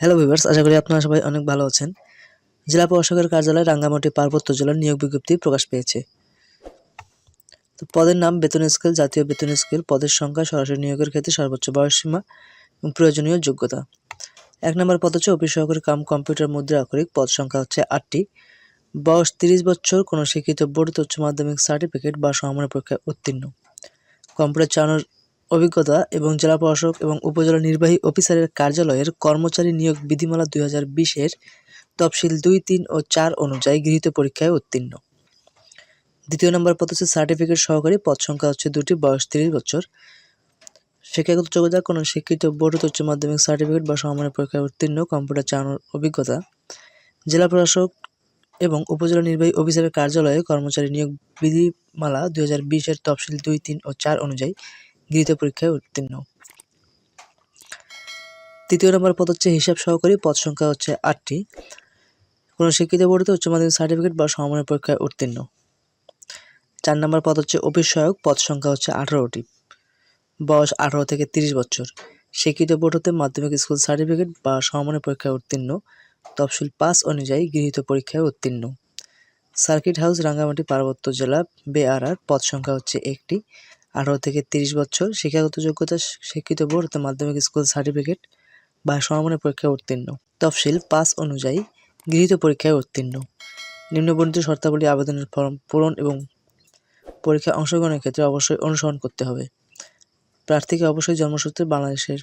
Hello viewers আশা করি আপনারা সবাই অনেক ভালো আছেন। জেলা প্রশাসকের কার্যালয় রাঙ্গামাটি পার্বত্য জেলার নিয়োগ বিজ্ঞপ্তি প্রকাশ পেয়েছে। তো পদের নাম বেতন স্কেল, জাতীয় বেতন স্কেল, পদের সংখ্যা, সরাসরি নিয়োগের ক্ষেত্রে সর্বোচ্চ বয়সসীমা এবং প্রয়োজনীয় যোগ্যতা। এক নম্বর পদ হচ্ছে অফিস সহকারী কাম কম্পিউটার মুদ্রা আক্ষরিক, পদ সংখ্যা হচ্ছে আটটি। বয়স তিরিশ বছর, কোনো শিক্ষিত বোর্ড, উচ্চ মাধ্যমিক সার্টিফিকেট বা সমমানের পরীক্ষায় উত্তীর্ণ। কম্পিউটার চালানোর অভিজ্ঞতা এবং জেলা প্রশাসক এবং উপজেলা নির্বাহী অফিসারের কার্যালয়ের কর্মচারী নিয়োগ বিধিমালা দুই হাজার বিশের তফসিল দুই, তিন ও চার অনুযায়ী গৃহীত পরীক্ষায় উত্তীর্ণ। দ্বিতীয় নম্বর পদ হচ্ছে সার্টিফিকেট সহকারী। পদ সংখ্যা হচ্ছে দুটি, বয়স তিরিশ বছর। শিক্ষাগত যোগ্যতা, কোনো শিক্ষিত বোর্ড, উচ্চ মাধ্যমিক সার্টিফিকেট বা সমমানের পরীক্ষায় উত্তীর্ণ, কম্পিউটার চালানোর অভিজ্ঞতা। জেলা প্রশাসক এবং উপজেলা নির্বাহী অফিসারের কার্যালয়ে কর্মচারী নিয়োগ বিধিমালা দুই হাজার বিশের তফসিল দুই, তিন ও চার অনুযায়ী গৃহীত পরীক্ষায় উত্তীর্ণ। তৃতীয় নম্বর পদ হচ্ছে হিসাব সহকারী, পদ সংখ্যা হচ্ছে আটটি। কোনো শিক্ষিত বোর্ডে উচ্চ মাধ্যমিক সার্টিফিকেট বা সমমানের পরীক্ষায় উত্তীর্ণ। চার নম্বর পদ হচ্ছে অফিস সহায়ক পদ সংখ্যা হচ্ছে আঠারোটি। বয়স আঠারো থেকে তিরিশ বছর। শিক্ষিত বোর্ড হতে মাধ্যমিক স্কুল সার্টিফিকেট বা সমমানের পরীক্ষায় উত্তীর্ণ। তফসিল পাস অনুযায়ী গৃহীত পরীক্ষায় উত্তীর্ণ। সার্কিট হাউস, রাঙ্গামাটি, পার্বত্য জেলা বেআরআর পদ সংখ্যা হচ্ছে একটি। আঠারো থেকে তিরিশ বছর শিক্ষাগত যোগ্যতা শিক্ষিত বোর্ড মাধ্যমিক স্কুল সার্টিফিকেট বা সমমানের পরীক্ষায় উত্তীর্ণ। তফসিল পাস অনুযায়ী গৃহীত পরীক্ষায় উত্তীর্ণ। নিম্নবর্ণিত শর্তাবলী আবেদনের ফর্ম পূরণ এবং পরীক্ষায় অংশগ্রহণের ক্ষেত্রে অবশ্যই অনুসরণ করতে হবে। প্রার্থীকে অবশ্যই জন্মসূত্রে বাংলাদেশের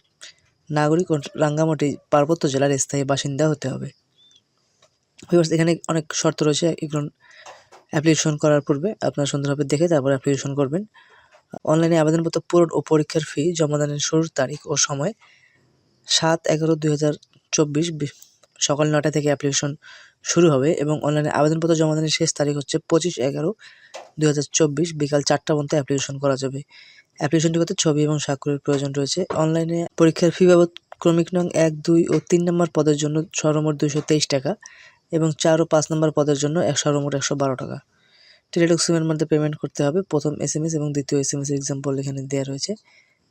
নাগরিক ও রাঙ্গামাটি পার্বত্য জেলার স্থায়ী বাসিন্দা হতে হবে। এখানে অনেক শর্ত রয়েছে। এগুলো অ্যাপ্লিকেশন করার পূর্বে আপনারা সুন্দরভাবে দেখে তারপর অ্যাপ্লিকেশন করবেন। অনলাইনে আবেদনপত্র পূরণ ও পরীক্ষার ফি জমাদানের শুরুর তারিখ ও সময় সাত এগারো দুই হাজার চব্বিশ সকাল নটা থেকে অ্যাপ্লিকেশন শুরু হবে এবং অনলাইনে আবেদনপত্র জমাদানের শেষ তারিখ হচ্ছে পঁচিশ এগারো দুই হাজার চব্বিশ বিকাল চারটা পর্যন্ত অ্যাপ্লিকেশন করা যাবে। অ্যাপ্লিকেশনটি করতে ছবি এবং স্বাক্ষরের প্রয়োজন রয়েছে। অনলাইনে পরীক্ষার ফি বাবদ ক্রমিক নং এক, দুই ও তিন নম্বর পদের জন্য সর্বমোট দুশো তেইশ টাকা এবং চার ও পাঁচ নম্বর পদের জন্য সর্বমোট একশো বারো টাকা। টেলিটক সিমের মধ্যে পেমেন্ট করতে হবে। প্রথম এস এম এস এবং দ্বিতীয় এস এম এস এক্সাম্পল এখানে দেওয়া রয়েছে।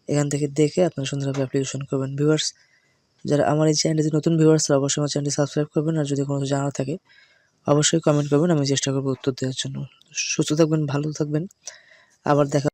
এখান থেকে দেখে আপনারা সুন্দরভাবে অ্যাপ্লিকেশন করবেন। ভিউয়ার্স যারা আমার এই চ্যানেলটি নতুন ভিউয়ার্সরা অবশ্যই আমার চ্যানেলটি সাবস্ক্রাইব করবেন। আর যদি কোনো জানা থাকে, অবশ্যই কমেন্ট করবেন। আমি চেষ্টা করব উত্তর দেওয়ার জন্য। সুস্থ থাকবেন, ভালো থাকবেন। আবার দেখা